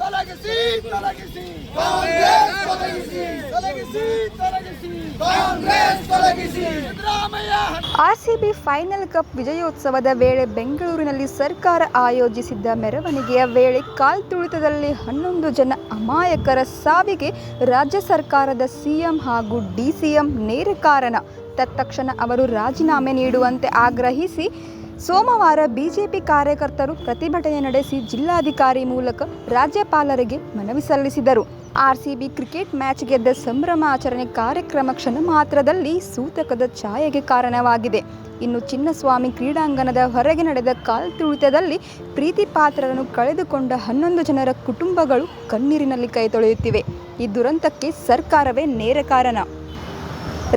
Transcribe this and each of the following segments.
ತೊಲಗಿಸಿ ತೊಲಗಿಸಿ. ಕಾಂಗ್ರೆಸ್ ತೊಲಗಿಸಿ ತೊಲಗಿಸಿ. ತೊಲಗಿಸಿ ಕಾಂಗ್ರೆಸ್ ತೊಲಗಿಸಿ. ಸಿದ್ದರಾಮಯ್ಯ ಆರ್ಸಿಬಿ ಫೈನಲ್ ಕಪ್ ವಿಜಯೋತ್ಸವದ ವೇಳೆ ಬೆಂಗಳೂರಿನಲ್ಲಿ ಸರ್ಕಾರ ಆಯೋಜಿಸಿದ್ದ ಮೆರವಣಿಗೆಯ ವೇಳೆ ಕಾಲ್ತುಳಿತದಲ್ಲಿ ಹನ್ನೊಂದು ಜನ ಅಮಾಯಕರ ಸಾವಿಗೆ ರಾಜ್ಯ ಸರ್ಕಾರದ ಸಿಎಂ ಹಾಗೂ ಡಿಸಿಎಂ ನೇರ ಕಾರಣ. ತತ್ಕ್ಷಣ ಅವರು ರಾಜೀನಾಮೆ ನೀಡುವಂತೆ ಆಗ್ರಹಿಸಿ ಸೋಮವಾರ ಬಿಜೆಪಿ ಕಾರ್ಯಕರ್ತರು ಪ್ರತಿಭಟನೆ ನಡೆಸಿ ಜಿಲ್ಲಾಧಿಕಾರಿ ಮೂಲಕ ರಾಜ್ಯಪಾಲರಿಗೆ ಮನವಿ ಸಲ್ಲಿಸಿದರು. ಆರ್ಸಿಬಿ ಕ್ರಿಕೆಟ್ ಮ್ಯಾಚ್ ಗೆದ್ದ ಸಂಭ್ರಮ ಆಚರಣೆ ಕಾರ್ಯಕ್ರಮ ಕ್ಷಣ ಮಾತ್ರದಲ್ಲಿ ಸೂತಕದ ಛಾಯೆಗೆ ಕಾರಣವಾಗಿದೆ. ಇನ್ನು ಚಿನ್ನಸ್ವಾಮಿ ಕ್ರೀಡಾಂಗಣದ ಹೊರಗೆ ನಡೆದ ಕಾಲ್ತುಳಿತದಲ್ಲಿ ಪ್ರೀತಿ ಪಾತ್ರರನ್ನು ಕಳೆದುಕೊಂಡ ಹನ್ನೊಂದು ಜನರ ಕುಟುಂಬಗಳು ಕಣ್ಣೀರಿನಲ್ಲಿ ಕೈ ತೊಳೆಯುತ್ತಿವೆ. ಈ ದುರಂತಕ್ಕೆ ಸರ್ಕಾರವೇ ನೇರ ಕಾರಣ.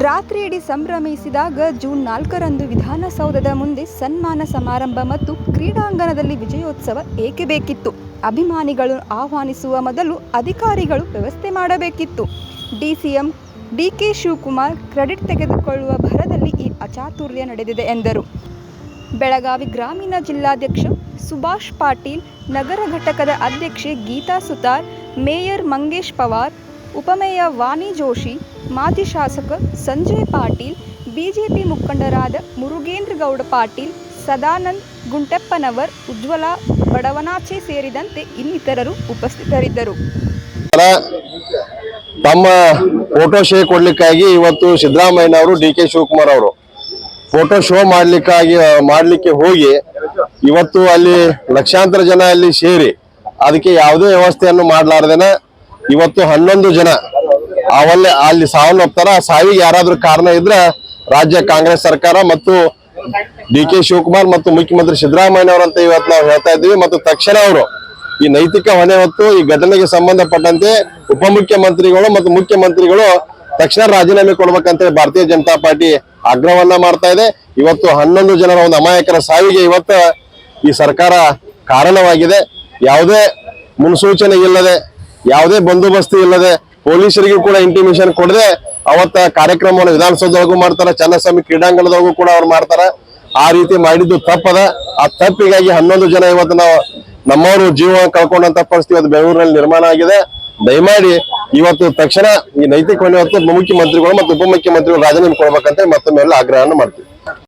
ರಾತ್ರಿ ಇಡೀ ಸಂಭ್ರಮಿಸಿದಾಗ ಜೂನ್ ನಾಲ್ಕರಂದು ವಿಧಾನಸೌಧದ ಮುಂದೆ ಸನ್ಮಾನ ಸಮಾರಂಭ ಮತ್ತು ಕ್ರೀಡಾಂಗಣದಲ್ಲಿ ವಿಜಯೋತ್ಸವ ಏಕೆ ಬೇಕಿತ್ತು? ಅಭಿಮಾನಿಗಳು ಆಹ್ವಾನಿಸುವ ಮೊದಲು ಅಧಿಕಾರಿಗಳು ವ್ಯವಸ್ಥೆ ಮಾಡಬೇಕಿತ್ತು. ಡಿಸಿಎಂ ಡಿಕೆ ಶಿವಕುಮಾರ್ ಕ್ರೆಡಿಟ್ ತೆಗೆದುಕೊಳ್ಳುವ ಭರದಲ್ಲಿ ಈ ಅಚಾತುರ್ಯ ನಡೆದಿದೆ ಎಂದರು. ಬೆಳಗಾವಿ ಗ್ರಾಮೀಣ ಜಿಲ್ಲಾಧ್ಯಕ್ಷ ಸುಭಾಷ್ ಪಾಟೀಲ್, ನಗರ ಘಟಕದ ಅಧ್ಯಕ್ಷೆ ಗೀತಾ ಸುತಾರ್, ಮೇಯರ್ ಮಂಗೇಶ್ ಪವಾರ್ ಉಪಮೇಯರ್ ವಾಣಿ ಜೋಶಿ, ಮಾಜಿ ಶಾಸಕ ಸಂಜಯ್ ಪಾಟೀಲ್, ಬಿಜೆಪಿ ಮುಖಂಡರಾದ ಮುರುಗೇಂದ್ರ ಗೌಡ ಪಾಟೀಲ್, ಸದಾನಂದ್ ಗುಂಟೆಪ್ಪನವರ್, ಉಜ್ವಲ ಬಡವನಾಚೆ ಸೇರಿದಂತೆ ಇನ್ನಿತರರು ಉಪಸ್ಥಿತರಿದ್ದರು. ತಮ್ಮ ಫೋಟೋ ಶೇ ಕೊಡ್ಲಿಕ್ಕಾಗಿ ಇವತ್ತು ಸಿದ್ದರಾಮಯ್ಯನವರು, ಡಿ ಕೆ ಶಿವಕುಮಾರ್ ಅವರು ಫೋಟೋ ಶೋ ಮಾಡ್ಲಿಕ್ಕಾಗಿ, ಮಾಡ್ಲಿಕ್ಕೆ ಹೋಗಿ ಇವತ್ತು ಅಲ್ಲಿ ಲಕ್ಷಾಂತರ ಜನ ಅಲ್ಲಿ ಸೇರಿ ಅದಕ್ಕೆ ಯಾವುದೇ ವ್ಯವಸ್ಥೆಯನ್ನು ಮಾಡ್ಲಾರ್ದೇನ ಇವತ್ತು ಹನ್ನೊಂದು ಜನ. ಅವಲ್ಲೇ ಅಲ್ಲಿ ಸಾವನ್ನಪ್ತಾರ ಸಾವಿಗೆ ಯಾರಾದ್ರೂ ಕಾರಣ ಇದ್ರೆ ರಾಜ್ಯ ಕಾಂಗ್ರೆಸ್ ಸರ್ಕಾರ ಮತ್ತು ಡಿ ಕೆ ಶಿವಕುಮಾರ್ ಮತ್ತು ಮುಖ್ಯಮಂತ್ರಿ ಸಿದ್ದರಾಮಯ್ಯನವರಂತ ಇವತ್ತು ನಾವು ಹೇಳ್ತಾ ಇದ್ದೀವಿ. ಮತ್ತು ತಕ್ಷಣ ಅವರು ಈ ನೈತಿಕ ಹೊಣೆ ಹೊತ್ತು, ಈ ಘಟನೆಗೆ ಸಂಬಂಧಪಟ್ಟಂತೆ ಉಪಮುಖ್ಯಮಂತ್ರಿಗಳು ಮತ್ತು ಮುಖ್ಯಮಂತ್ರಿಗಳು ತಕ್ಷಣ ರಾಜೀನಾಮೆ ಕೊಡ್ಬೇಕಂತ ಭಾರತೀಯ ಜನತಾ ಪಾರ್ಟಿ ಆಗ್ರಹವನ್ನ ಮಾಡ್ತಾ ಇದೆ. ಇವತ್ತು ಹನ್ನೊಂದು ಜನರ ಒಂದು ಅಮಾಯಕರ ಸಾವಿಗೆ ಇವತ್ತು ಈ ಸರ್ಕಾರ ಕಾರಣವಾಗಿದೆ. ಯಾವುದೇ ಮುನ್ಸೂಚನೆ ಇಲ್ಲದೆ ಯಾವುದೇ ಬಂದೋಬಸ್ತಿ ಇಲ್ಲದೆ ಪೊಲೀಸರಿಗೂ ಕೂಡ ಇಂಟಿಮೇಷನ್ ಕೊಡದೆ ಅವತ್ತ ಕಾರ್ಯಕ್ರಮವನ್ನು ವಿಧಾನಸೌಧದೊಳಗೂ ಮಾಡ್ತಾರೆ, ಚನ್ನಸ್ವಾಮಿ ಕ್ರೀಡಾಂಗಣದೊಳಗೂ ಕೂಡ ಅವ್ರು ಮಾಡ್ತಾರ. ಆ ರೀತಿ ಮಾಡಿದ್ದು ತಪ್ಪದ. ಆ ತಪ್ಪಿಗಾಗಿ ಹನ್ನೊಂದು ಜನ ಇವತ್ತು ನಾವು ನಮ್ಮವರು ಜೀವ ಕಳ್ಕೊಂಡಂತ ಪರಿಸ್ಥಿತಿ ಇವತ್ತು ಬೆಂಗಳೂರಿನಲ್ಲಿ ನಿರ್ಮಾಣ ಆಗಿದೆ. ದಯಮಾಡಿ ಇವತ್ತು ತಕ್ಷಣ ಈ ನೈತಿಕ ಮುಖ್ಯಮಂತ್ರಿಗಳು ಮತ್ತು ಉಪಮುಖ್ಯಮಂತ್ರಿಗಳು ರಾಜೀನಾಮೆ ಕೊಡ್ಬೇಕಂತ ಮತ್ತೊಮ್ಮೆ ಆಗ್ರಹವನ್ನು ಮಾಡ್ತೀವಿ.